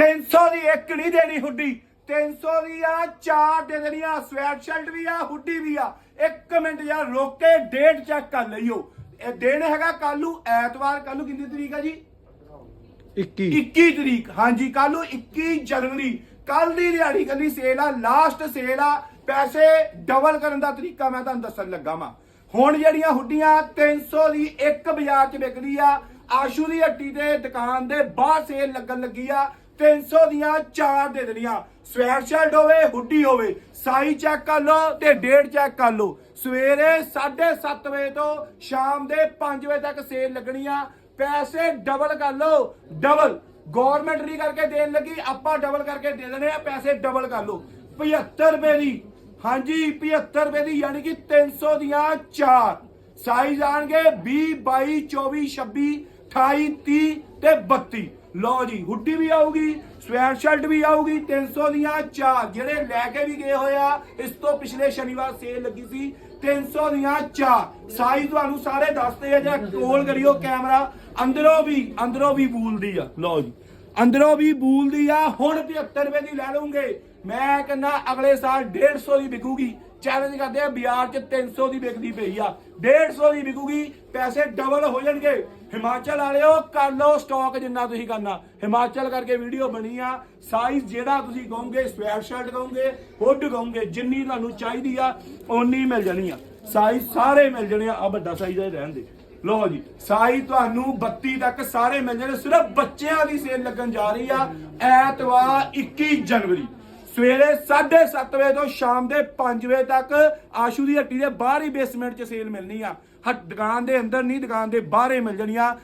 300 ਦੀ ਇੱਕ ਨਹੀਂ ਦੇਣੀ ਹੁੱਡੀ। 300 ਦੀ ਆ ਚਾਰ ਦੇ ਦੇਣੀਆਂ ਸਵੈਟ ਸ਼ਰਟ ਵੀ ਆ ਹੁੱਡੀ ਵੀ ਆ। ਇੱਕ ਮਿੰਟ ਯਾਰ ਰੋਕ ਕੇ ਡੇਟ ਚੈੱਕ ਕਰ ਲਈਓ। ਇਹ ਦਿਨ ਹੈਗਾ ਕੱਲ ਨੂੰ ਐਤਵਾਰ ਕੱਲ ਨੂੰ ਕਿੰਨੀ ਤਰੀਕ ਆ ਜੀ? 21 21 ਤਰੀਕ ਹਾਂਜੀ ਕੱਲ ਨੂੰ 21 ਜਨਵਰੀ। ਕੱਲ ਦੀ ਦਿਹਾੜੀ ਕੱਲੀ ਸੇਲ ਆ ਲਾਸਟ ਸੇਲ ਆ। ਪੈਸੇ ਡਬਲ ਕਰਨ ਦਾ ਤਰੀਕਾ ਮੈਂ ਤੁਹਾਨੂੰ ਦੱਸਣ ਲੱਗਾ ਵਾਂ। ਹੁਣ ਜਿਹੜੀਆਂ ਹੁੱਡੀਆਂ 300 ਦੀ ਇੱਕ ਬਾਜ਼ਾਰ 'ਚ ਵਿਕਦੀ ਆ ਆਸ਼ੂ ਦੀ ਹੱਟੀ ਤੇ ਦੁਕਾਨ ਦੇ ਬਾਹਰ ਸੇਲ ਲੱਗਣ ਲੱਗੀ ਆ। 300 ਦੀਆਂ ਚਾਰ ਦੇ ਦੇਣੀਆਂ। ਸਵੈਟ ਸ਼ਰਟ ਹੋਵੇ, ਹੁੱਡੀ ਹੋਵੇ, ਸਾਈ ਚੈੱਕ ਕਰ ਲਓ ਤੇ ਡੇਟ ਚੈੱਕ ਕਰ ਲਓ। ਸਵੇਰੇ 7:30 ਵਜੇ ਤੋਂ ਸ਼ਾਮ ਦੇ 5 ਵਜੇ ਤੱਕ ਸੇਲ ਲੱਗਣੀ ਆ। ਪੈਸੇ ਡਬਲ ਕਰ ਲਓ ਡਬਲ ਗਵਰਨਮੈਂਟ ਨਹੀਂ ਕਰਕੇ ਦੇਣ ਲੱਗੀ, ਆਪਾਂ ਡਬਲ ਕਰਕੇ ਦੇ ਦੇਣੇ ਆ, ਪੈਸੇ ਡਬਲ ਕਰ ਲਓ। 75 ਰੁਪਏ ਦੀ, ਹਾਂਜੀ 75 ਰੁਪਏ ਦੀ, ਯਾਨੀ ਕਿ 300 ਦੀਆਂ ਚਾਰ। ਸਾਈਜ਼ ਆਣਗੇ 20 22 24 26 28 30 ਤੇ 32 ਲਓ ਜੀ ਹੁੱਡੀ ਵੀ ਆਊਗੀ ਸਵੈਟ ਸ਼ਰਟ ਵੀ ਆਊਗੀ 300 ਦੀਆਂ 4 ਜਿਹੜੇ ਲੈ ਕੇ ਵੀ ਗਏ ਹੋਏ ਆ ਇਸ ਤੋਂ ਪਿਛਲੇ ਸ਼ਨੀਵਾਰ ਸੇਲ ਲੱਗੀ ਸੀ 300 ਦੀਆਂ 4 ਸਾਈਜ਼ ਤੁਹਾਨੂੰ ਸਾਰੇ ਦੱਸਦੇ ਆ ਜੇ ਕੋਲ ਕਰਿਓ ਕੈਮਰਾ ਅੰਦਰੋਂ ਵੀ ਅੰਦਰੋਂ ਵੀ ਬੂਲਦੀ ਆ। ਲਓ ਜੀ ਅੰਦਰੋਂ ਵੀ ਬੂਲਦੀ ਆ, ਹੁਣ 75 ਰੁਪਏ ਦੀ ਲੈ ਲਵਾਂਗੇ ਮੈਂ ਕਹਿੰਦਾ ਅਗਲੇ ਸਾਲ 150 ਦੀ ਵਿਕੂਗੀ। ਚੈਲੰਜ ਕਰਦੇ ਆ ਬਾਜ਼ਾਰ 'ਚ 300 ਦੀ ਵਿਕਦੀ ਪਈ ਆ। 150 ਦੀ ਵਿਕੂਗੀ, ਪੈਸੇ ਡਬਲ ਹੋ ਜਾਣਗੇ। ਹਿਮਾਚਲ ਵਾਲਿਓ, ਕਰ ਲਓ ਸਟਾਕ ਜਿੰਨਾ ਤੁਸੀਂ ਕਰਨਾ। ਹਿਮਾਚਲ ਕਰਕੇ ਵੀਡੀਓ ਬਣੀ ਆ। ਸਾਈਜ਼ ਜਿਹੜਾ ਤੁਸੀਂ ਕਹੋਗੇ ਸਵੈਟ ਸ਼ਰਟ ਕਹੋਗੇ ਹੁੱਡ ਕਹੋਗੇ, ਜਿੰਨੀ ਤੁਹਾਨੂੰ ਚਾਹੀਦੀ ਆ, ਓਨੀ ਮਿਲ ਜਾਣੀ ਆ। ਸਾਈਜ਼ ਸਾਰੇ ਮਿਲ ਜਾਣੇ ਆ ਆ ਵੱਡਾ ਸਾਈਜ਼ ਰਹਿਣ ਦੇ। ਲੋ ਜੀ, ਸਾਈ ਤੁਹਾਨੂੰ 32 ਤੱਕ ਸਾਰੇ ਮਿਲ ਜਾਣੇ ਸਿਰਫ ਬੱਚਿਆਂ ਦੀ ਸੇਲ ਲੱਗਣ ਜਾ ਰਹੀ ਆ ਐਤਵਾਰ 21 ਜਨਵਰੀ। ਸਵੇਰੇ 7:30 ਵਜੇ ਤੋਂ ਸ਼ਾਮ ਦੇ 5 ਵਜੇ ਤੱਕ ਆਸ਼ੂ ਦੀ ਹੱਟੀ ਦੇ ਬਾਹਰ ਹੀ ਬੇਸਮੈਂਟ 'ਚ ਸੇਲ ਮਿਲਣੀ ਆ। ਹੱਟ ਦੁਕਾਨ ਦੇ ਅੰਦਰ ਨਹੀਂ, ਦੁਕਾਨ ਦੇ ਬਾਹਰ ਹੀ ਮਿਲ ਜਾਣੀ ਆ।